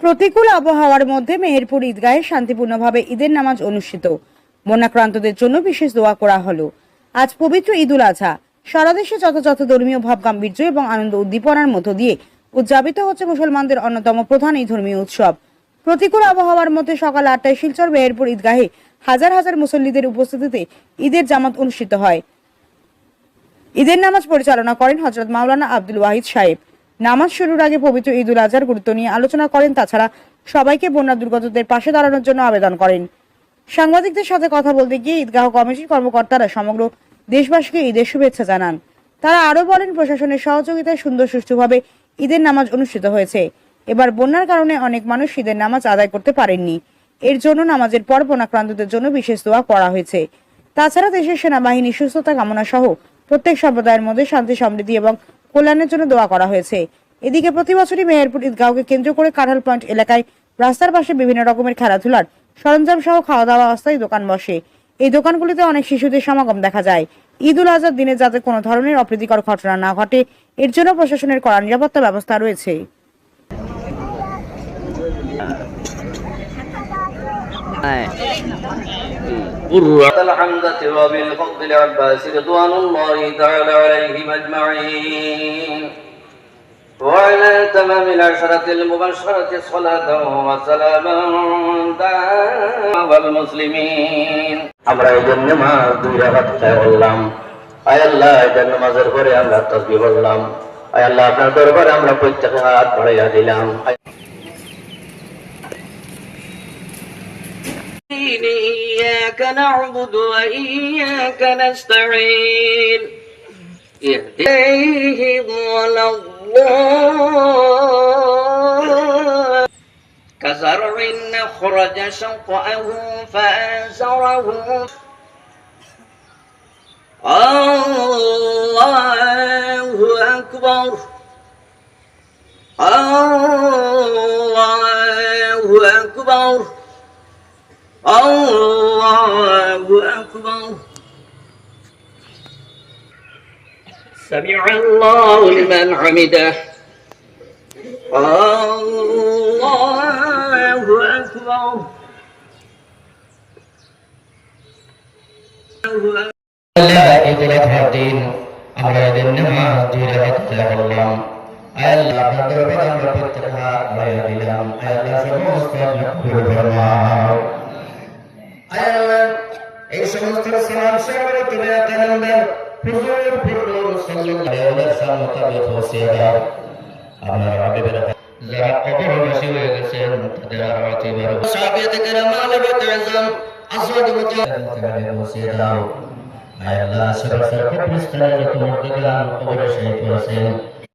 প্রতিকূল আবহাওয়ার মধ্যে মেহেরপুর ঈদগাহে শান্তিপূর্ণভাবে ঈদের নামাজ অনুষ্ঠিত। বন্যাক্রান্তদের জন্য বিশেষ দোয়া করা হলো। আজ পবিত্র ঈদুল আজহা সারা দেশে যথাযথ ধর্মীয় ভাব গাম্ভীর্য এবং আনন্দ উদ্দীপনার মধ্য দিয়ে উদযাপিত হচ্ছে মুসলমানদের অন্যতম প্রধান এই ধর্মীয় উৎসব। প্রতিকূল আবহাওয়ার মধ্যে সকাল আটটায় শিলচর মেহেরপুর ঈদগাহে হাজার হাজার মুসল্লিদের উপস্থিতিতে ঈদের জামাত অনুষ্ঠিত হয়। ঈদের নামাজ পরিচালনা করেন হজরত মাওলানা আব্দুল ওয়াহিদ সাহেব। নামাজ শুরুর আগে পবিত্র ঈদুল আজহার গুরুত্ব নিয়ে আলোচনা করেন, তাছাড়া সবাইকে বন্যা দুর্গতদের পাশে দাঁড়ানোর জন্য আবেদন করেন। সাংবাদিকদের সাথে কথা বলতে গিয়ে ঈদগাহ কমিটির কর্মকর্তারা সমগ্র দেশবাসীকে ঈদের শুভেচ্ছা জানান। তারা আরও বলেন, প্রশাসনের সহযোগিতায় সুন্দর সুষ্ঠুভাবে ঈদের নামাজ অনুষ্ঠিত হয়েছে। এবার বন্যার কারণে অনেক মানুষ ঈদের নামাজ আদায় করতে পারেননি। এর জন্য নামাজের পর বন্যাক্রান্তদের জন্য বিশেষ দোয়া করা হয়েছে। তাছাড়া দেশের সেনাবাহিনী সুস্থতা কামনা সহ প্রত্যেক সম্প্রদায়ের মধ্যে শান্তি, সমৃদ্ধি এবং কল্যাণের জন্য দোয়া করা হয়েছে। এদিকে প্রতি বছরই মেহেরপুর ঈদগাঁওকে কেন্দ্র করে কাঁঠাল পয়েন্ট এলাকায় রাস্তার পাশে বিভিন্ন রকমের খেলাধুলার সরঞ্জাম সহ খাওয়া দাওয়া অবস্থায় দোকান বসে। এই দোকানগুলিতে অনেক শিশুদের সমাগম দেখা যায়। ঈদ উল আজহার দিনে যাতে কোনো ধরনের অপ্রীতিকর ঘটনা না ঘটে, এর জন্য প্রশাসনের কড়া নিরাপত্তা ব্যবস্থা রয়েছে। الحمدة وبالفضل العباس رضوان الله تعالى عليهم أجمعين وعلى تمام العشرة المبشرة صلاة وسلاما دائما والمسلمين আমরা এই জন্য নামাজ দুই রাকাত খেয়ে বললাম আয় আল্লাহ এটা নামাজের পরে আমরা তসবি বললাম আয় আল্লাহ আপনার দরবারে আমরা প্রত্যেকে হাত বাড়াইয়া দিলাম إياك نعبد وإياك نستعين. إليهم ولا الله كزرع خرج شطأه فآزره الله أكبر. الله أكبر. الله أكبر سمع الله لمن حمده الله أكبر لا إله إلا അമരതിന്മാ ജീരകത്തിലകളാം അയല്ല ഭദ്രപദം പ്രപത്തിലുള്ള അമരതിലാം അയല്ല സമൂഹ പ്രഭമാ সমস্ত সালাম সালাম তুমি আতানন্দের হুজুর ফুরুর সাল্লাল্লাহু আলাইহি ওয়াসাল্লাম মোতাবেক পৌঁছে দাও আমার হাবিবের যারা কবরবাসী হয়ে গেছেন তাদের আরামাত এবার সাহাবিয়াত کرام আলবাত আজম আসওয়াদ মুতাহাবিব পৌঁছে দাও আয় আল্লাহ সরসর কবরস্থানে তোমার দিগান কবর শহীদ করেছেন